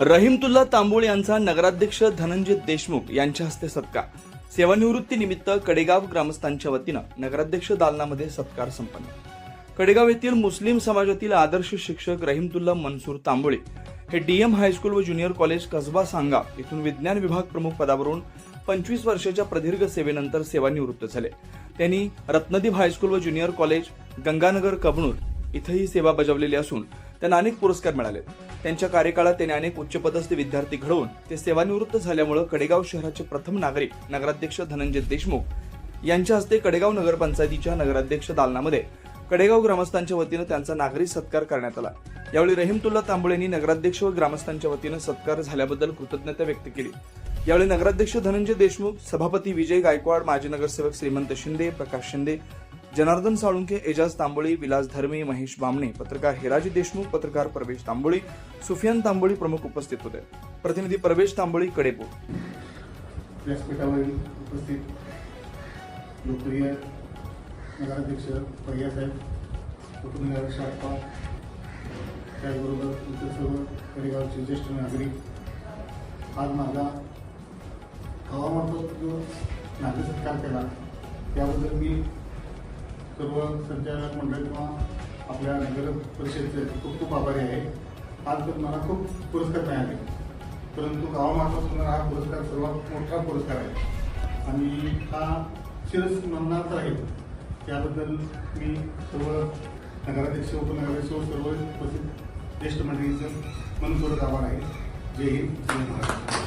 रहीमतुल्ला तांबोळ यांचा नगराध्यक्ष धनंजय देशमुख यांच्या हस्ते सत्कार. सेवानिवृत्तीनिमित्त कडेगाव ग्रामस्थांच्या वतीनं नगराध्यक्ष दालनामध्ये सत्कार संपन्न. कडेगाव येथील मुस्लिम समाजातील आदर्श शिक्षक रहीमतुल्ला मनसूर तांबोळे हे डीएम हायस्कूल व ज्युनियर कॉलेज कसबा सांगा येथून विज्ञान विभाग प्रमुख पदावरून पंचवीस वर्षाच्या प्रदीर्घ सेवेनंतर सेवानिवृत्त झाले. त्यांनी रत्नदीप हायस्कूल व ज्युनियर कॉलेज गंगानगर कबनूर इथंही सेवा बजावलेली असून त्यांना अनेक पुरस्कार मिळाले. त्यांच्या कार्यकाळात त्यांनी अनेक उच्चपदस्थ विद्यार्थी घडवून ते सेवानिवृत्त झाल्यामुळे कडेगाव शहराचे प्रथम नागरिक नगराध्यक्ष धनंजय देशमुख यांच्या हस्ते कडेगाव नगरपंचायतीच्या नगराध्यक्ष दालनामध्ये कडेगाव ग्रामस्थांच्या वतीनं त्यांचा नागरी सत्कार करण्यात आला. यावेळी रहीमतुल्ला तांबळे यांनी नगराध्यक्ष व ग्रामस्थांच्या वतीनं सत्कार झाल्याबद्दल कृतज्ञता व्यक्त केली. यावेळी नगराध्यक्ष धनंजय देशमुख सभापती विजय गायकवाड माजी नगरसेवक श्रीमंत शिंदे प्रकाश शिंदे जनार्दन साळुंके एजाज तांबोळी विलास धर्मी महेश बामणे पत्रकार हिराजी देशमुख पत्रकार प्रवेश तांबोळी सुफियान तांबोळी प्रमुख उपस्थित होते. प्रतिनिधी प्रवेश तांबोळी कडेपूर. व्यासपीठावरील उपस्थित लोकप्रिय नगराध्यक्ष पर्यासाहेब उपनगर शाखा त्याचबरोबर इतर सर्व कडेगावचे ज्येष्ठ नागरिक. आज माझा हवामार्फत जो नागरिक सत्कार केला त्याबद्दल मी सर्व संचालक मंडळ किंवा आपल्या नगर परिषदेचे खूप खूप आभारी आहे. आज तर मला खूप पुरस्कार मिळाले. परंतु गावामार्फत होणारा हा पुरस्कार सर्वात मोठा पुरस्कार आहे. आणि हा शिरस्मरणार्थ आहे. त्याबद्दल मी सर्व नगराध्यक्ष उपनगराध्यक्ष व सर्व उपस्थित ज्येष्ठ मंडळींचं मनपूर्वक आभार आहे. जय हिंद जय महाराष्ट्र.